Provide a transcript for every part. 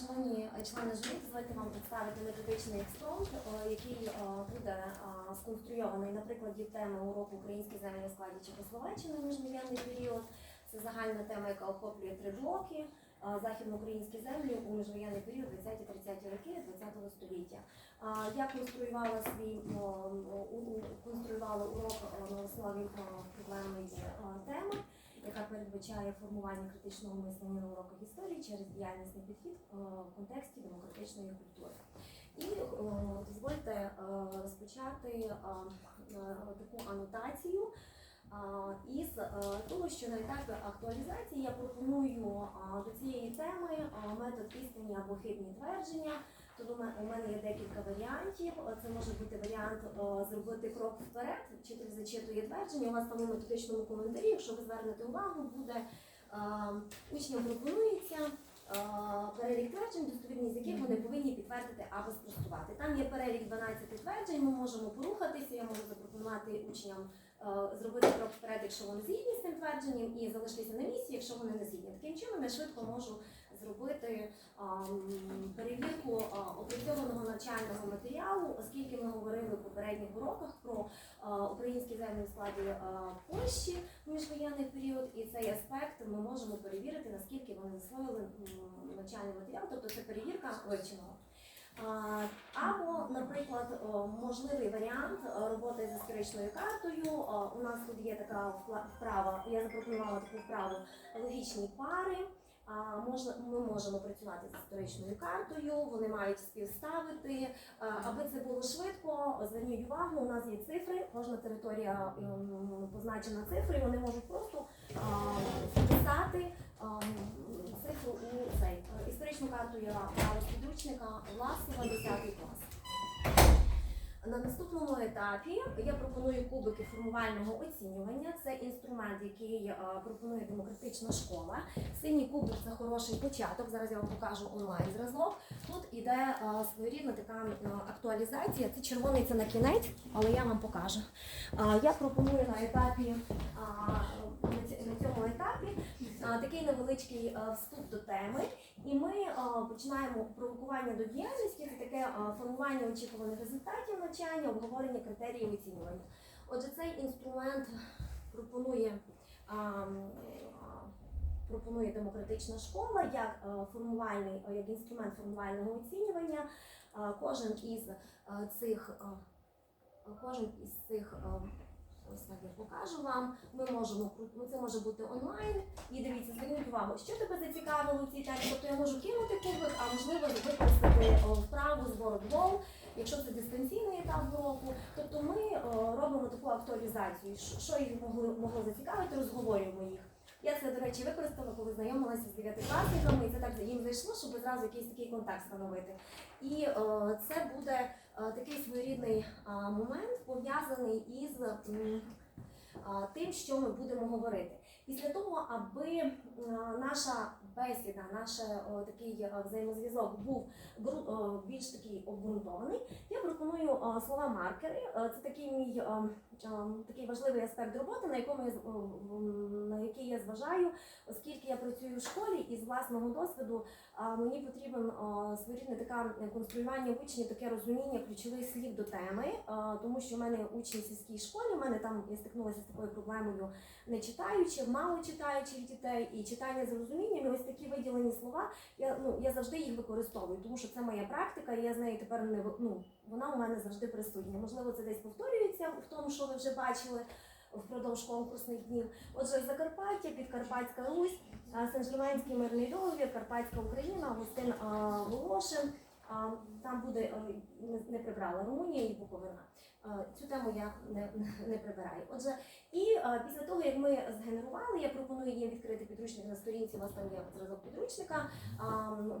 Шановні члени журі, дозвольте вам представити методичний експромт, е, який е, буде е, сконструйований на прикладі теми уроку українські землі у складі Чехословаччини в міжвоєнний період. Це загальна тема, яка охоплює три блоки. е, Західноукраїнські землі у міжвоєнний період 20-30 роки ХХ століття. Я конструювала свій конструювала урок е, на основі е, проблемної е, теми яка передбачає формування критичного мислення на уроках історії через діяльнісний підхід е, в контексті демократичної культури. І е, дозвольте е, розпочати таку анотацію. Із того, що на етапі актуалізації я пропоную до цієї теми метод істинні або хибні твердження. Тому у мене- є декілька варіантів. Це може бути варіант зробити крок вперед. Вчитель зачитує твердження. У вас там у методичному коментарі, якщо ви звернете увагу, буде учням пропонується перелік тверджень, достовірність яких вони повинні підтвердити або спростувати. Там є перелік 12 тверджень. Ми можемо порухатися. Я можу запропонувати учням зробити крок вперед, якщо вони згідні з цим твердженням, і залишитися на місці, якщо вони не згідні. Таким чином я швидко можу зробити перевірку опрацьованого навчального матеріалу, оскільки ми говорили в попередніх уроках про українські землі складі Польщі в міжвоєнний період, і цей аспект ми можемо перевірити, наскільки вони засвоїли навчальний матеріал, тобто це перевірка вивченого. Або, наприклад, можливий варіант роботи з історичною картою. У нас тут є така вправа, я запропонувала таку вправу логічні пари. А, можна, ми можемо працювати з історичною картою, вони мають співставити. Аби це було швидко, зверніть увагу, у нас є цифри, кожна територія ем, позначена цифрою, вони можуть просто вписати цифру у цей. Історичну карту я брала підручника Власова 10 клас. На наступному етапі я пропоную кубики формувального оцінювання. Це інструмент, який е, пропонує демократична школа. Синій кубик це хороший початок. Зараз я вам покажу онлайн зразок. Тут іде е, своєрідна така е, актуалізація. Це червоний це на кінець, але я вам покажу. Я пропоную на етапі на цьому етапі такий невеличкий е, вступ до теми. І ми е, починаємо провокування до діяльності, це таке е, формування очікуваних результатів навчання, обговорення критеріїв оцінювання. Отже, цей інструмент пропонує. Пропонує демократична школа як формувальний, як інструмент формувального оцінювання. Кожен із цих кожен із цих ось так я покажу вам. Ми можемо ну, це може бути онлайн. І дивіться, зверніть увагу, що тебе зацікавило в цій темі. Тобто я можу кинути кубик, а можливо використати вправу з боротьбол, якщо це дистанційний етап уроку. Тобто ми о, робимо таку актуалізацію, що- їх могло, могло зацікавити, розговорюємо їх. Я це, до речі, використала, коли знайомилася з дев'ятикласниками, і це так їм зайшло, щоб зразу якийсь такий контакт встановити. І о, це буде о, такий своєрідний о, момент пов'язаний із о, тим, що ми будемо говорити. Після того, аби о, наша бесіда, наш е, такий е, взаємозв'язок був е, більш такий обґрунтований, я пропоную слова маркери. Це такий мій такий важливий аспект роботи, на якому я е, на який я зважаю, оскільки я працюю в школі і з власного досвіду мені потрібен своєрідне таке конструювання в таке розуміння ключових слів до теми, тому що в мене учні в сільській школі, в мене там я стикнулася з такою проблемою не читаючих, мало читаючих дітей і читання з розумінням. І ось такі виділені слова. Я ну я завжди їх використовую, тому що це моя практика, і я з нею тепер не ну, вона у мене завжди присутня. Можливо, це десь повторюється в тому, що ви вже бачили. Впродовж конкурсних днів. Отже, Закарпаття, Підкарпатська Русь, Сен-Жерменський мирний договір, Карпатська Україна, Гостин Волошин. Там буде не прибрала Румунія і Буковина. Е, Цю тему я не, не- прибираю. Отже, і е, після того, як ми згенерували, я пропоную їм відкрити підручник на сторінці. У вас там є зразок підручника,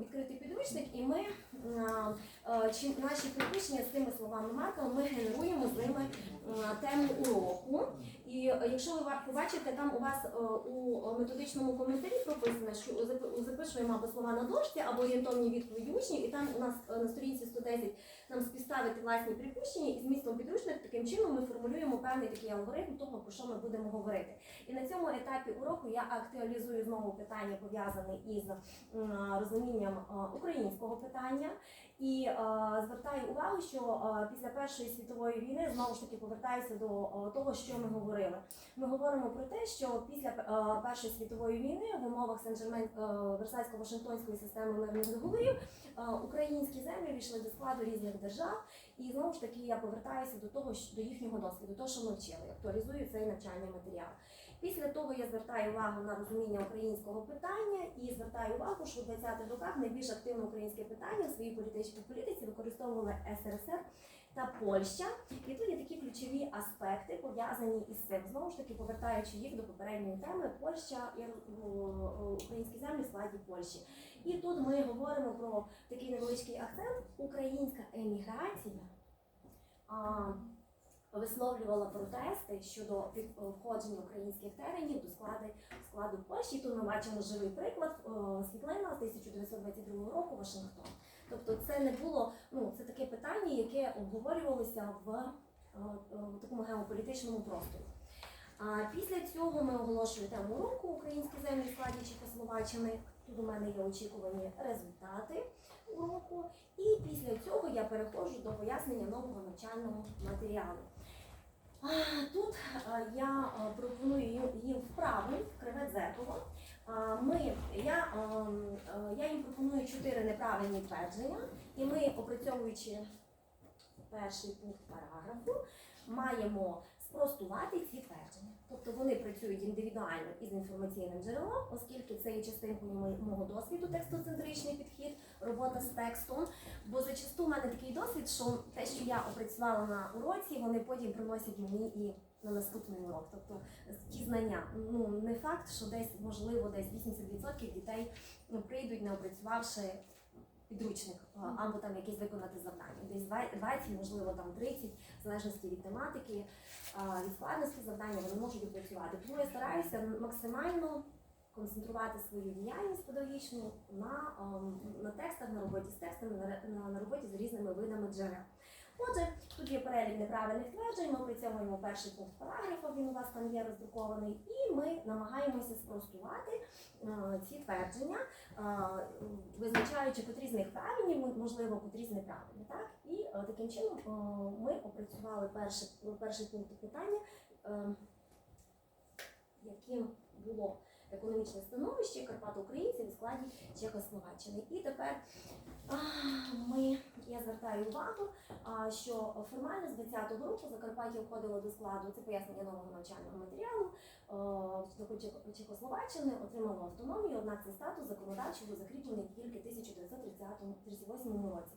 відкрити підручник, і ми е, чи наші припущення з цими словами марками ми генеруємо з ними тему уроку. І якщо ви побачите, там у вас у методичному коментарі прописано, що запишуємо або слова на дошці, або орієнтовні відповіді учнів, і там у нас на сторінці 110 нам співставити власні припущення і змістом підручника підручник, таким чином ми формулюємо певний такий алгоритм того, про що ми будемо говорити. І на цьому етапі уроку я актуалізую знову питання, пов'язане із розумінням е, українського питання. І е, звертаю увагу, що е, після Першої світової війни знову ж таки повертаюся до того, що ми говорили. Ми говоримо про те, що після Першої світової війни в умовах Сен-Жермен Версальсько-Вашингтонської системи мирних договорів українські землі війшли до складу різних держав. І знову ж таки я повертаюся до того, що- до їхнього досвіду, того, що ми вчили, актуалізую цей навчальний матеріал. Після того я звертаю увагу на розуміння українського питання і звертаю увагу, що в 20-х роках найбільш активно українське питання в своїй політичній політиці використовували СРСР та Польща. І тут є такі ключові аспекти пов'язані із цим. Знову ж таки, повертаючи їх до попередньої теми, Польща і українські землі в складі Польщі. І тут ми говоримо про такий невеличкий акцент українська еміграція. Висловлювала протести щодо входження українських теренів до складу, складу Польщі. Тут ми бачимо живий приклад світлина з 1922 року Вашингтон. Тобто це не було, ну це таке питання, яке обговорювалося в, е, в такому геополітичному просторі. А після цього ми оголошуємо тему уроку Українські землі в складі Чехословаччини. Тут у мене є очікувані результати уроку. І після цього я переходжу до пояснення нового навчального матеріалу. Тут я пропоную їм- вправи криве дзеркало. Я, я їм пропоную чотири неправильні твердження, і ми, опрацьовуючи перший пункт параграфу, маємо спростувати ці твердження. Тобто вони працюють індивідуально із інформаційним джерелом, оскільки це є частинкою мо- мого досвіду текстоцентричний підхід, робота з текстом. Бо зачасту в мене такий досвід, що те, що я опрацювала на уроці, вони потім приносять мені і на наступний урок. Тобто ті знання. Ну не факт, що десь можливо десь 80% дітей прийдуть, не опрацювавши підручник або там якесь виконати завдання. Десь 20, можливо, там 30, в залежності від тематики, від складності завдання вони можуть опрацювати. Тому я стараюся максимально концентрувати свою діяльність педагогічну на, ем, на текстах, на роботі з текстами, на, на роботі з різними видами джерел. Отже, тут є перелік неправильних тверджень, ми опрацьовуємо перший пункт параграфа, він у вас там є роздрукований, і ми намагаємося спростувати е, ці твердження, е, визначаючи, котрі з них правильні, можливо, котрі з неправильні. Так? І е, таким чином ми опрацювали перший, перший пункт питання, яким було економічне становище Карпато-Українців у складі Чехословаччини. І тепер ми, я звертаю увагу, що формально з 20-го року Закарпаття входило до складу, це пояснення нового навчального матеріалу, Чехословаччини отримало автономію, однак цей статус законодавчо закріплений тільки в 1938 році.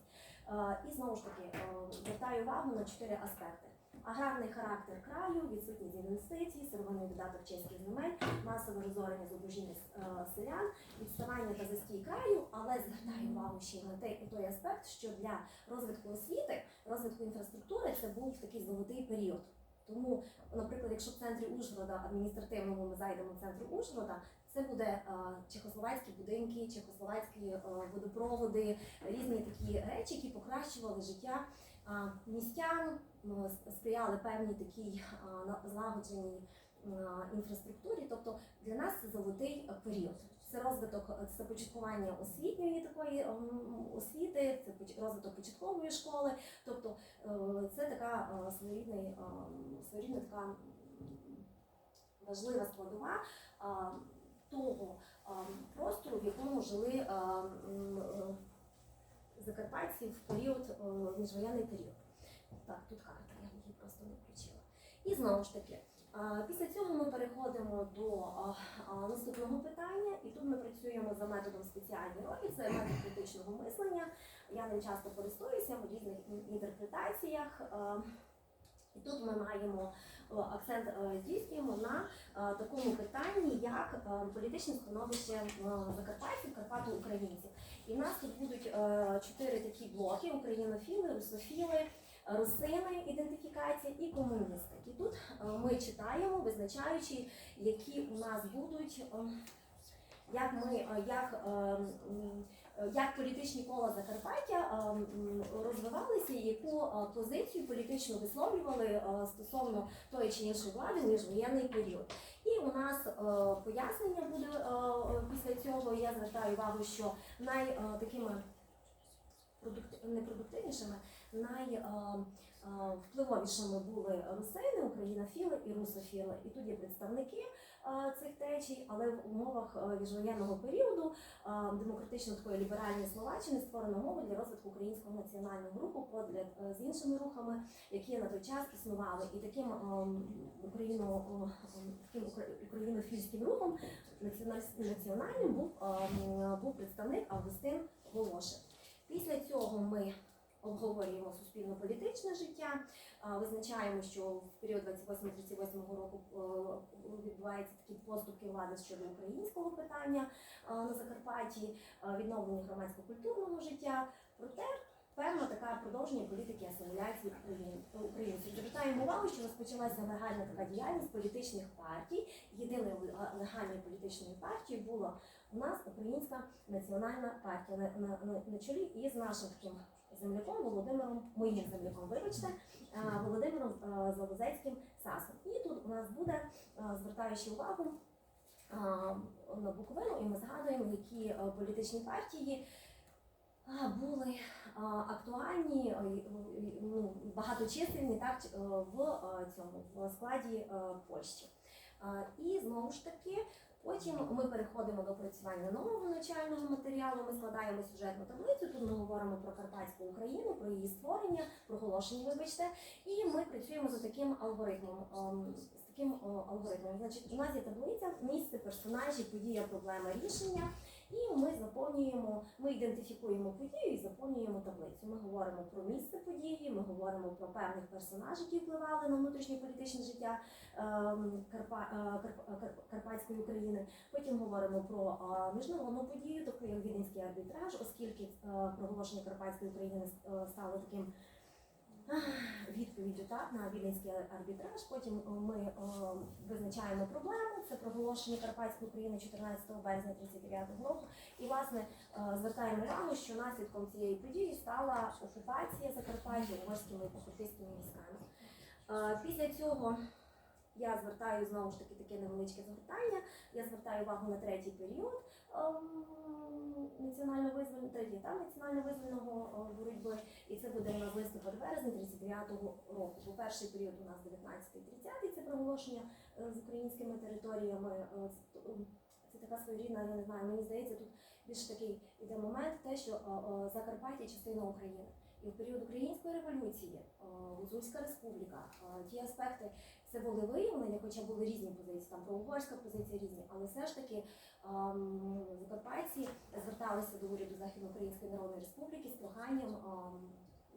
І знову ж таки звертаю увагу на чотири аспекти. Аграрний характер краю, відсутність інвестицій, сировинний додаток чеських земель, масове розорення зубожіння е, селян, відставання та застій краю, але звертаю увагу ще на той, той аспект, що для розвитку освіти, розвитку інфраструктури це був такий золотий період. Тому, наприклад, якщо в центрі Ужгорода адміністративному ми зайдемо в центр Ужгорода, це буде е, чехословацькі будинки, чехословацькі е, водопроводи, різні такі речі, які покращували життя містян, сприяли певній такій е, злагодженій е, інфраструктурі. Тобто для нас це золотий е, період. Це розвиток, е, це початкування освітньої такої освіти, це розвиток початкової школи. Тобто е, це така е, своєрідний, ем, своєрідна така важлива складова е, того простору, в якому жили е, м, е, закарпатці в період, е, міжвоєнний період. Так, тут карта, я її просто не включила. І знову ж таки, після цього ми переходимо до наступного питання, і тут ми працюємо за методом спеціальної ролі, це метод критичного мислення. Я ним часто користуюся в різних інтерпретаціях. І тут ми маємо акцент е, здійснюємо на е, такому питанні, як е, політичне становище закарпатців, карпато-українців. І в нас тут будуть чотири такі блоки: українофіли, русофіли, русини, ідентифікація і комуністи. І тут ми читаємо, визначаючи, які у нас будуть. е, Як ми як е, м, е, як політичні кола Закарпаття е, розвивалися, і яку е, позицію політично висловлювали е, стосовно тої чи іншої влади в міжвоєнний період. І у нас е, пояснення буде е, е, після цього. Я звертаю увагу, що най е, такими непродуктивнішими, найвпливовішими були русини, українофіли і русофіли. І тут є представники е, цих течій, але в умовах е, міжвоєнного періоду е, демократично такої ліберальної Словаччини створено умови для розвитку українського національного руху подряд е, з іншими рухами, які на той час існували. І таким ем, україно, ем, таким українофільським рухом національ- національним був, ем, був представник Августин Волошин. Після цього ми обговорюємо суспільно-політичне життя, визначаємо, що в період 28-38 року е, відбуваються такі поступки влади щодо українського питання на Закарпатті, відновлення громадсько-культурного життя. Проте певна така продовження політики асиміляції україн- українців. Звертаємо увагу, що розпочалася легальна така діяльність політичних партій. Єдиною ле- легальною політичною партією була у нас Українська національна партія на, на, на, на чолі із нашим таким земляком Володимиром, моїм земляком, вибачте, Володимиром Залозецьким Сасом. І тут у нас буде, звертаючи увагу на Буковину, і ми згадуємо, які політичні партії були актуальні, ну, багаточисленні так, в цьому в складі Польщі. І знову ж таки, потім ми переходимо до працювання нового навчального матеріалу. Ми складаємо сюжетну таблицю. Тут ми говоримо про Карпатську Україну, про її створення, проголошення, вибачте, і ми працюємо за таким алгоритмом. ем, З таким алгоритмом. Значить, у нас є таблиця, місце, персонажі, подія, проблема, рішення. І ми заповнюємо, ми ідентифікуємо подію і заповнюємо таблицю. Ми говоримо про місце події, ми говоримо про певних персонажів, які впливали на внутрішнє політичне життя ем, е, е, Карп- Карпатської України. Потім говоримо про е, міжнародну подію, тобто як віденський арбітраж, оскільки проголошення Карпатської України стало таким відповіддю так, на віденський арбітраж. Потім е, ми о, визначаємо проблему. Це проголошення Карпатської України 14 березня 39 року. І власне е, звертаємо увагу, що наслідком цієї події стала окупація Закарпаття угорськими окупистськими військами. Е, Після цього я звертаю знову ж таки таке невеличке згортання. Я звертаю увагу на третій період ем, національно-визвольного третій етап національно-визвольного е, боротьби, і це буде у нас листопад березень 39-го року. Бо перший період у нас 19-30, це проголошення е, з українськими територіями. Е, це- така своєрідна, я не знаю, мені здається, тут більше такий іде момент, те, що Закарпаття частина України. І в період української революції, Гузульська республіка, ті аспекти це були виявлення, хоча були різні позиції, там проугорська позиція різні, але все ж таки ем, закарпатці зверталися до уряду Західноукраїнської Народної Республіки з проханням ем,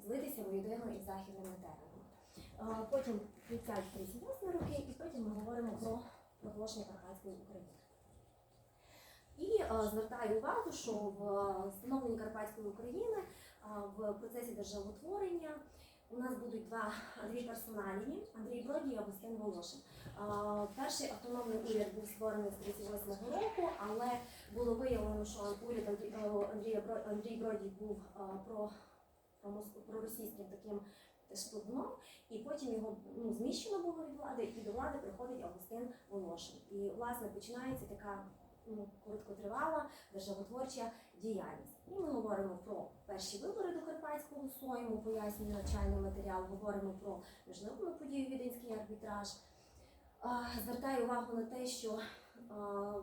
злитися воєдино із західними теренами. Е, Потім 30-38 роки, і потім ми говоримо про проголошення Карпатської України. І е, звертаю увагу, що в е, становленні Карпатської України е, в процесі державотворення у нас будуть два дві персоналії Андрій Броді і Августин Волошин. Перший автономний уряд був створений з 38 року, але було виявлено, що уряд Андрія Андрій Броді був про, проросійським таким шпигуном, і потім його ну, зміщено було від влади, і до влади приходить Августин Волошин. І власне починається така ну, короткотривала державотворча діяльність. І ми говоримо про перші вибори Карпатського Сойму, пояснює навчальний матеріал, говоримо про міжнародну подію Віденський арбітраж. Звертаю увагу на те, що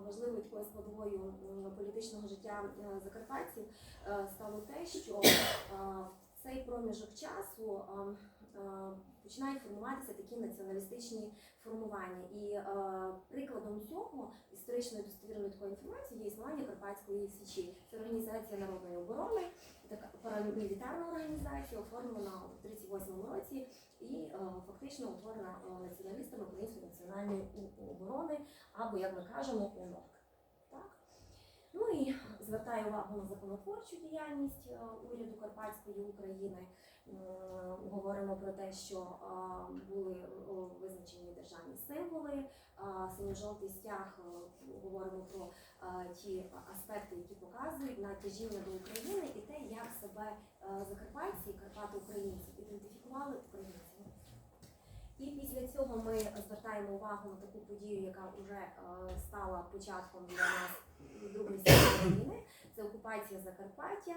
важливою такою складовою політичного життя е, закарпатців е, стало те, що в цей проміжок часу починають формуватися такі націоналістичні формування. І е, прикладом цього історичної достовірної такої інформації є існування Карпатської січі. Це організація народної оборони, така парамілітарна організація, оформлена у 38-му році і е, фактично утворена е, націоналістами Української національної оборони, або як ми кажемо, УНОК. Ну і звертає увагу на законотворчу діяльність е, уряду Карпатської України. М, Говоримо про те, що е, були визначені державні символи, синьо-жовтий стяг. е, Говоримо про е, ті аспекти, які показують на тяжіння до України, і те, як себе е, закарпатці, Карпати українці ідентифікували українцями. І після цього ми звертаємо увагу на таку подію, яка вже е, стала початком для нас Другої світової війни. Це окупація Закарпаття.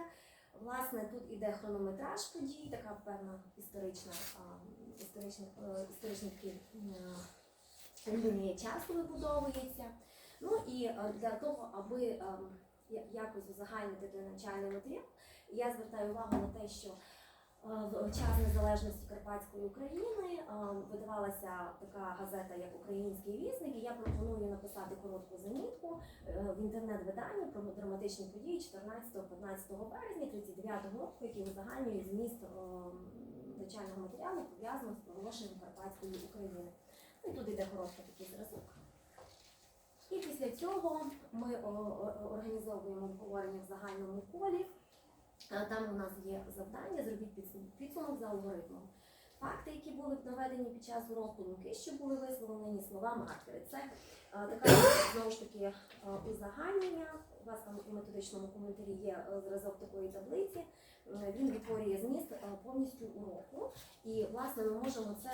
Власне, тут іде хронометраж подій, така певна історична, е, історична, історичний історична такий, е, часу вибудовується. Ну і е, для того, аби е, якось узагальнити той навчальний матеріал, я звертаю увагу на те, що е, в час незалежності Карпатської України е, видавалася така газета, як Український вісник, і я пропоную написати коротку замітку е, в інтернет-виданні про драматичні події 14-15 березня 39 року, які узагальнюють зміст е, навчального матеріалу пов'язаного з проголошенням Карпатської України. Ну, І тут йде короткий такий зразок. І після цього ми організовуємо обговорення в загальному колі. Е, Там у нас є завдання, зробіть підсумок за алгоритмом. Факти, які були наведені під час уроку, думки, що були висловлені, слова маркери. Це е, така знову ж таки е, узагальнення. У вас там у методичному коментарі є зразок такої таблиці. Він відтворює зміст повністю уроку. І власне ми можемо це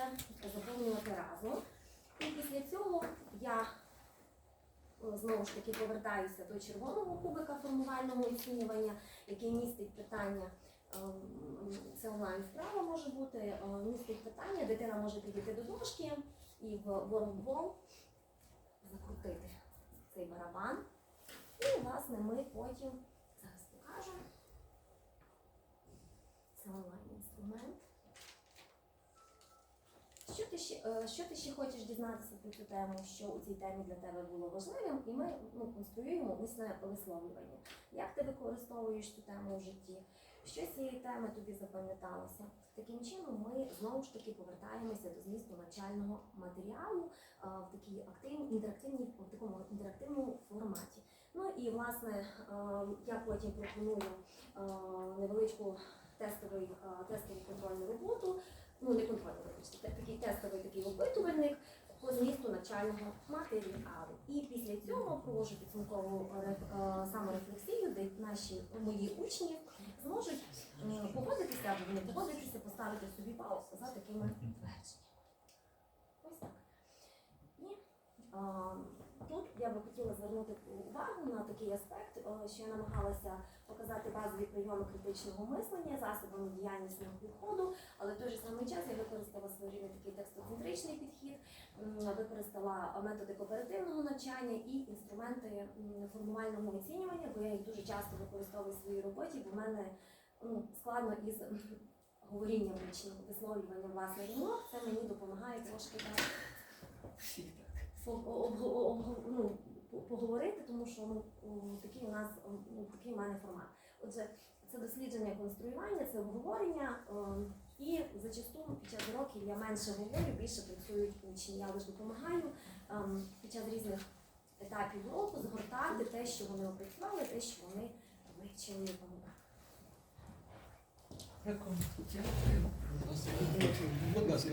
заповнювати разом. І після цього я знову ж таки повертаюся до червоного кубика формувального оцінювання, який містить питання. ем, Це онлайн вправа може бути, е, містить питання, дитина може підійти до дошки і в воробол закрутити цей барабан. І, власне, ми потім зараз покажемо. Це онлайн інструмент. Що ти ще, е, що ти ще хочеш дізнатися про цю тему, що у цій темі для тебе було важливим, і ми ну, конструюємо усне висловлювання. Як ти використовуєш цю тему у житті? Що з цієї теми тобі запам'яталося? Таким чином ми знову ж таки повертаємося до змісту навчального матеріалу е, в такій активній інтерактивній в такому інтерактивному форматі. Ну і власне е, я потім пропоную невеличку тестовий, тестову контрольну роботу ну не контрольний, вибачте, такий тестовий такий опитувальник по змісту навчального матеріалу. І після цього проводжу підсумкову е, е, саморефлексію, де наші мої учні зможуть погодитися або не погодитися, поставити собі бал за такими твердженнями. Ось так. І а, тут я би хотіла звернути увагу на такий аспект, е, що я намагалася показати базові прийоми критичного мислення, засобами діяльнісного підходу, але в той же самий час я використала своєрідний такий текстоцентричний підхід, використала методи кооперативного навчання і інструменти формувального оцінювання, бо я їх дуже часто використовую в своїй роботі, бо в мене ну, складно із говорінням учнів, висловлюванням власне думок. Це мені допомагає трошки так ну, поговорити, тому що ну, такий у нас ну, такий у мене формат. Отже, це дослідження конструювання, це обговорення. ем, І зачасту під час уроків я менше говорю, більше працюють учні. Я лише допомагаю ем, під час різних етапів уроку згортати те, що вони опрацювали, те, що вони вивчили. Дякую. Будь ласка.